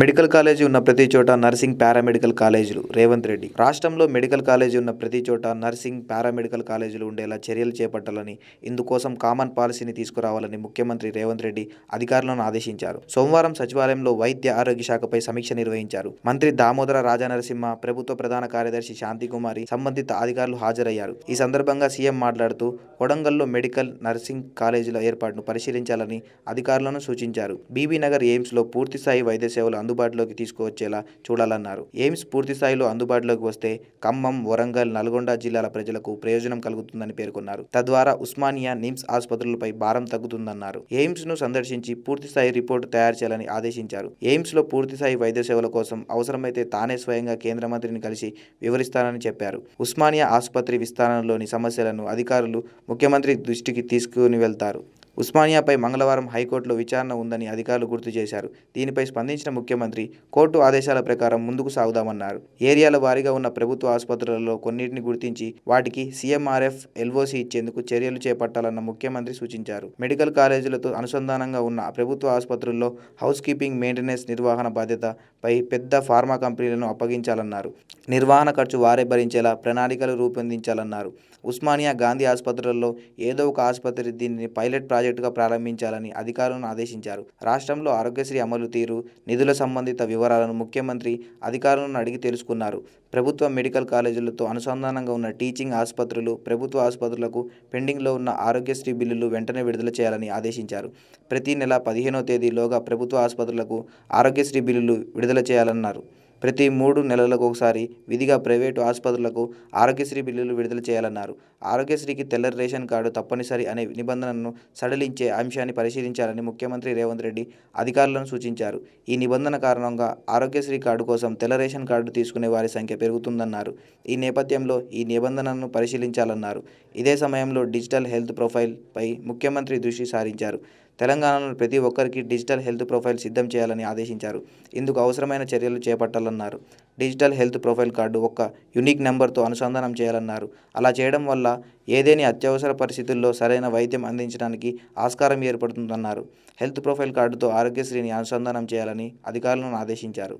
Medical college ఉన్న ప్రతి చోట నర్సింగ్ పారామెడికల్ కాలేజీలు. రేవంత్ రెడ్డి. రాష్ట్రంలో మెడికల్ కాలేజీ ఉన్న ప్రతి చోట నర్సింగ్ పారామెడికల్ కాలేజీలు ఉండేలా చర్యలు చేపట్టాలని ఇందుకోసం కామన్ పాలసీని తీసుకురావాలని ముఖ్యమంత్రి రేవంత్ రెడ్డి అధికారులను ఆదేశించారు. సోమవారం సచివాలయంలో వైద్య ఆరోగ్య శాఖపై సమీక్ష నిర్వహించారు. మంత్రి దామోదర రాజానరసింహ ప్రభుత్వ ప్రధాన కార్యదర్శి శాంతికుమారి సంబంధిత అధికారులు హాజరయ్యారు. ఈ సందర్భంగా సీఎం మాట్లాడుతూ కొడంగల్లో మెడికల్ నర్సింగ్ కాలేజీల ఏర్పాటును పరిశీలించాలని అధికారులను సూచించారు. బీబీ నగర్ పూర్తిస్థాయి వైద్య సేవలు అందుబాటులోకి తీసుకువచ్చేలా చూడాలన్నారు. ఎయిమ్స్ పూర్తి స్థాయిలో అందుబాటులోకి వస్తే ఖమ్మం వరంగల్ నల్గొండ జిల్లాల ప్రజలకు ప్రయోజనం కలుగుతుందని పేర్కొన్నారు. తద్వారా ఉస్మానియా నిమ్స్ ఆసుపత్రులపై భారం తగ్గుతుందన్నారు. ఎయిమ్స్ను సందర్శించి పూర్తి స్థాయి రిపోర్టు తయారు చేయాలని ఆదేశించారు. ఎయిమ్స్లో పూర్తి స్థాయి వైద్య సేవల కోసం అవసరమైతే తానే స్వయంగా కేంద్ర మంత్రిని కలిసి వివరిస్తానని చెప్పారు. ఉస్మానియా ఆసుపత్రి విస్తరణలోని సమస్యలను అధికారులు ముఖ్యమంత్రి దృష్టికి తీసుకుని వెళ్తారు. ఉస్మానియాపై మంగళవారం హైకోర్టులో విచారణ ఉందని అధికారులు గుర్తు చేశారు. దీనిపై స్పందించిన ముఖ్యమంత్రి కోర్టు ఆదేశాల ప్రకారం ముందుకు సాగుదామన్నారు. ఏరియాల వారీగా ఉన్న ప్రభుత్వ ఆసుపత్రులలో కొన్నిటిని గుర్తించి వాటికి సీఎంఆర్ఎఫ్ ఎల్ఓసి ఇచ్చేందుకు చర్యలు చేపట్టాలన్న ముఖ్యమంత్రి సూచించారు. మెడికల్ కాలేజీలతో అనుసంధానంగా ఉన్న ప్రభుత్వ ఆసుపత్రుల్లో హౌస్ కీపింగ్ మెయింటెనెన్స్ నిర్వహణ బాధ్యతపై పెద్ద ఫార్మా కంపెనీలను అప్పగించాలన్నారు. నిర్వహణ ఖర్చు వారే భరించేలా ప్రణాళికలు రూపొందించాలన్నారు. ఉస్మానియా గాంధీ ఆసుపత్రులలో ఏదో ఒక ఆసుపత్రి దీనిని పైలట్ ప్రాజెక్టుగా ప్రారంభించాలని అధికారులను ఆదేశించారు. రాష్ట్రంలో ఆరోగ్యశ్రీ అమలు తీరు నిధుల సంబంధిత వివరాలను ముఖ్యమంత్రి అధికారులను అడిగి తెలుసుకున్నారు. ప్రభుత్వ మెడికల్ కాలేజీలతో అనుసంధానంగా ఉన్న టీచింగ్ ఆసుపత్రులు ప్రభుత్వ ఆసుపత్రులకు పెండింగ్లో ఉన్న ఆరోగ్యశ్రీ బిల్లులు వెంటనే విడుదల చేయాలని ఆదేశించారు. ప్రతి నెల పదిహేనో తేదీలోగా ప్రభుత్వ ఆసుపత్రులకు ఆరోగ్యశ్రీ బిల్లులు విడుదల చేయాలన్నారు. ప్రతి మూడు నెలలకు ఒకసారి విధిగా ప్రైవేటు ఆసుపత్రులకు ఆరోగ్యశ్రీ బిల్లులు విడుదల చేయాలన్నారు. ఆరోగ్యశ్రీకి తెల్ల రేషన్ కార్డు తప్పనిసరి అనే నిబంధనను సడలించే అంశాన్ని పరిశీలించాలని ముఖ్యమంత్రి రేవంత్ రెడ్డి అధికారులను సూచించారు. ఈ నిబంధన కారణంగా ఆరోగ్యశ్రీ కార్డు కోసం తెల్ల రేషన్ కార్డు తీసుకునే వారి సంఖ్య పెరుగుతుందన్నారు. ఈ నేపథ్యంలో ఈ నిబంధనను పరిశీలించాలన్నారు. ఇదే సమయంలో డిజిటల్ హెల్త్ ప్రొఫైల్ పై ముఖ్యమంత్రి దృష్టి సారించారు. తెలంగాణలో ప్రతి ఒక్కరికి డిజిటల్ హెల్త్ ప్రొఫైల్ సిద్ధం చేయాలని ఆదేశించారు. ఇందుకు అవసరమైన చర్యలు చేపట్టాలన్నారు. డిజిటల్ హెల్త్ ప్రొఫైల్ కార్డు ఒక్క యునిక్ నెంబర్తో అనుసంధానం చేయాలన్నారు. అలా చేయడం వల్ల ఏదేని అత్యవసర పరిస్థితుల్లో సరైన వైద్యం అందించడానికి ఆస్కారం ఏర్పడుతుందన్నారు. హెల్త్ ప్రొఫైల్ కార్డుతో ఆరోగ్యశ్రీని అనుసంధానం చేయాలని అధికారులను ఆదేశించారు.